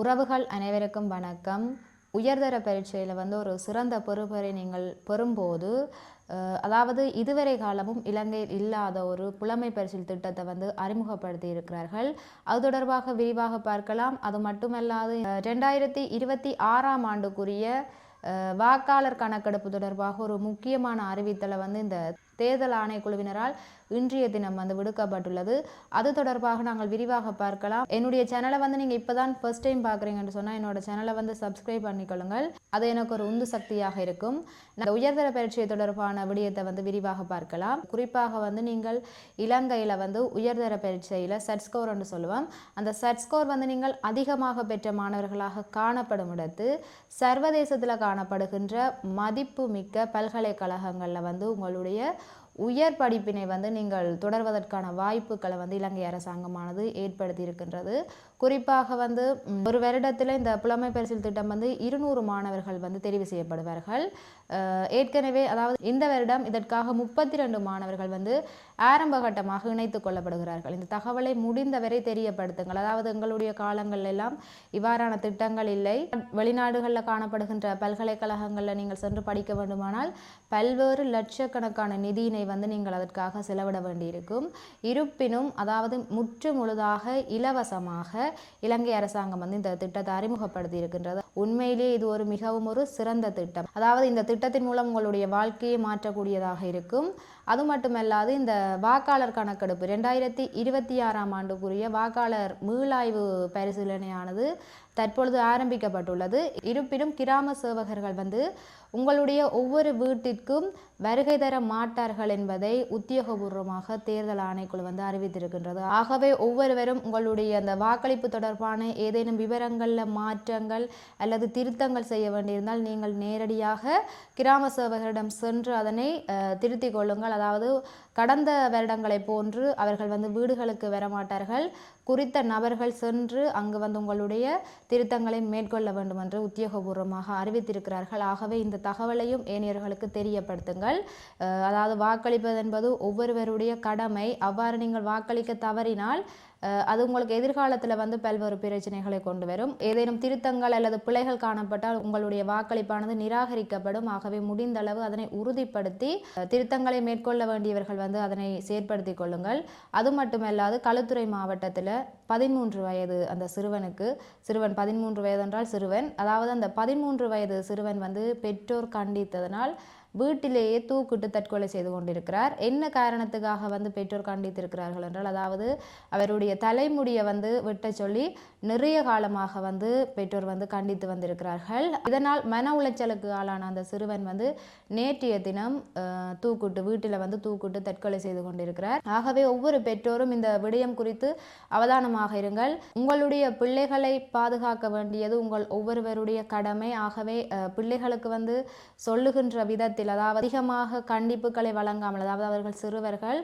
உறவுகள் அனைவருக்கும் வணக்கம். உயர்தர பரீட்சையில் வந்து ஒரு சிறந்த பொறுப்பரை நீங்கள் பெறும்போது அதாவது இதுவரை காலமும் இலங்கையில் இல்லாத ஒரு புலமை பரிசில் திட்டத்தை வந்து அறிமுகப்படுத்தி இருக்கிறார்கள். அது தொடர்பாக விரிவாக பார்க்கலாம். அது மட்டுமல்லாது ரெண்டாயிரத்தி இருபத்தி ஆறாம் ஆண்டுக்குரிய வாக்காளர் கணக்கெடுப்பு தொடர்பாக ஒரு முக்கியமான அறிவித்தலை வந்து இந்த தேர்தல் ஆணைக்குழுவினரால் இன்றைய தினம் வந்து விடுக்கப்பட்டுள்ளது. அது தொடர்பாக நாங்கள் விரிவாக பார்க்கலாம். என்னுடைய சேனலை வந்து நீங்கள் இப்போ தான் ஃபர்ஸ்ட் டைம் பார்க்குறீங்கன்னு சொன்னால் என்னோட சேனலை வந்து சப்ஸ்கிரைப் பண்ணிக்கொள்ளுங்கள். அது எனக்கு ஒரு உந்து சக்தியாக இருக்கும். இந்த உயர்தர பயிற்சியை தொடர்பான விடயத்தை வந்து விரிவாக பார்க்கலாம். குறிப்பாக வந்து நீங்கள் இலங்கையில் வந்து உயர்தர பரீட்சையில் சட் ஸ்கோர் என்று சொல்லுவோம். அந்த சட் ஸ்கோர் வந்து நீங்கள் அதிகமாக பெற்ற மாணவர்களாக காணப்படும் இடத்து சர்வதேசத்தில் காணப்படுகின்ற மதிப்பு மிக்க பல்கலைக்கழகங்களில் வந்து உங்களுடைய உயர் படிப்பினை வந்து நீங்கள் தொடர்வதற்கான வாய்ப்புகளை வந்து இலங்கை அரசாங்கமானது ஏற்படுத்தி இருக்கின்றது குறிப்பாக வந்து ஒரு வருடத்தில் இந்த புலமை பரிசில் திட்டம் வந்து இருநூறு மாணவர்கள் வந்து தெரிவு செய்யப்படுவார்கள். ஏற்கனவே அதாவது இந்த வருடம் இதற்காக முப்பத்தி ரெண்டு மாணவர்கள் வந்து ஆரம்ப கட்டமாக இணைத்துக் கொள்ளப்படுகிறார்கள். இந்த தகவலை முடிந்தவரை தெரியப்படுத்துங்கள். அதாவது எங்களுடைய காலங்கள் எல்லாம் இவ்வாறான திட்டங்கள் இல்லை. வெளிநாடுகளில் காணப்படுகின்ற பல்கலைக்கழகங்களில் நீங்கள் சென்று படிக்க வேண்டுமானால் பல்வேறு லட்சக்கணக்கான நிதியினை வந்து நீங்கள் அதற்காக செலவிட வேண்டியிருக்கும். இருப்பினும் அதாவது முற்று முழுதாக இலவசமாக இலங்கை அரசாங்கம் வந்து இந்த திட்டத்தை அறிமுகப்படுத்தி இருக்கின்றது உண்மையிலேயே இது ஒரு மிகவும் ஒரு சிறந்த திட்டம். அதாவது இந்த திட்டத்தின் மூலம் உங்களுடைய வாழ்க்கையை மாற்றக்கூடியதாக இருக்கும். அது மட்டுமல்லாது இந்த வாக்காளர் கணக்கெடுப்பு ரெண்டாயிரத்தி இருபத்தி ஆறாம் ஆண்டுக்குரிய வாக்காளர் மீளாய்வு பரிசீலனையானது தற்பொழுது ஆரம்பிக்கப்பட்டுள்ளது. இருப்பினும் கிராம சேவகர்கள் வந்து உங்களுடைய ஒவ்வொரு வீட்டிற்கும் வருகை தர மாட்டார்கள் என்பதை உத்தியோகபூர்வமாக தேர்தல் ஆணைக்குழு வந்து அறிவித்திருக்கின்றது. ஆகவே ஒவ்வொருவரும் உங்களுடைய அந்த வாக்களிப்பு தொடர்பான ஏதேனும் விவரங்களில் மாற்றங்கள் அல்லது திருத்தங்கள் செய்ய வேண்டியிருந்தால் நீங்கள் நேரடியாக கிராம சேவகரிடம் சென்று அதனை திருத்திக் கொள்ளுங்கள். அதாவது கடந்த வருடங்களைப் போன்று அவர்கள் வந்து வீடுகளுக்கு வரமாட்டார்கள். குறித்த நபர்கள் சென்று அங்கு வந்து உங்களுடைய திருத்தங்களை மேற்கொள்ள வேண்டும் என்று உத்தியோகபூர்வமாக அறிவித்திருக்கிறார்கள். ஆகவே இந்த தகவலையும் ஏனையர்களுக்கு தெரியப்படுத்துங்கள். அதாவது வாக்களிப்பது என்பது ஒவ்வொருவருடைய கடமை. அவ்வாறு நீங்கள் வாக்களிக்க தவறினால் அது உங்களுக்கு எதிர்காலத்தில் வந்து பல்வேறு பிரச்சனைகளை கொண்டு வரும். ஏதேனும் திருத்தங்கள் அல்லது பிழைகள் காணப்பட்டால் உங்களுடைய வாக்களிப்பானது நிராகரிக்கப்படும். ஆகவே முடிந்த அளவு அதனை உறுதிப்படுத்தி திருத்தங்களை மேற்கொள்ள வேண்டியவர்கள் வந்து அதனை செயற்படுத்தி கொள்ளுங்கள். அது மட்டுமல்லாது களுத்துறை மாவட்டத்தில் பதிமூன்று வயது அந்த சிறுவனுக்கு சிறுவன் பதிமூன்று வயது என்றால் சிறுவன். அதாவது அந்த பதிமூன்று வயது சிறுவன் வந்து பெற்றோர் கண்டித்ததனால் வீட்டிலேயே தூக்கிட்டு தற்கொலை செய்து கொண்டிருக்கிறார். என்ன காரணத்துக்காக வந்து பெற்றோர் கண்டித்திருக்கிறார்கள் என்றால் அதாவது அவருடைய தலைமுடியை வந்து விட்ட சொல்லி நிறைய காலமாக வந்து பெற்றோர் வந்து கண்டித்து வந்திருக்கிறார்கள். இதனால் மன உளைச்சலுக்கு ஆளான அந்த சிறுவன் வந்து நேற்றைய தினம் தூக்குட்டு தூக்கிட்டு வீட்டில் வந்து தூக்கிட்டு தற்கொலை செய்து கொண்டிருக்கிறார். ஆகவே ஒவ்வொரு பெற்றோரும் இந்த விடயம் குறித்து அவதானமாக இருங்கள். உங்களுடைய பிள்ளைகளை பாதுகாக்க வேண்டியது உங்கள் ஒவ்வொருவருடைய கடமை. ஆகவே பிள்ளைகளுக்கு வந்து சொல்லுகின்ற விதத்தில் அதாவது அதிகமாக கண்டிப்புகளை வழங்காமல் அதாவது அவர்கள் சிறுவர்கள்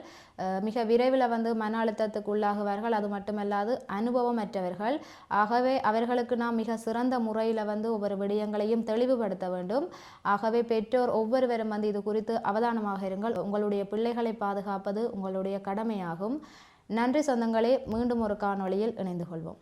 மிக விரைவில் வந்து மன அழுத்தத்துக்கு உள்ளாகுவார்கள். அது மட்டுமல்லாது அனுபவமற்றவர்கள். ஆகவே அவர்களுக்கு நாம் மிக சிறந்த முறையில் வந்து ஒவ்வொரு விடயங்களையும் தெளிவுபடுத்த வேண்டும். ஆகவே பெற்றோர் ஒவ்வொருவரும் வந்து இது குறித்து அவதானமாக இருங்கள். உங்களுடைய பிள்ளைகளை பாதுகாப்பது உங்களுடைய கடமையாகும். நன்றி சொந்தங்களே மீண்டும் ஒரு காணொளியில் இணைந்து கொள்வோம்.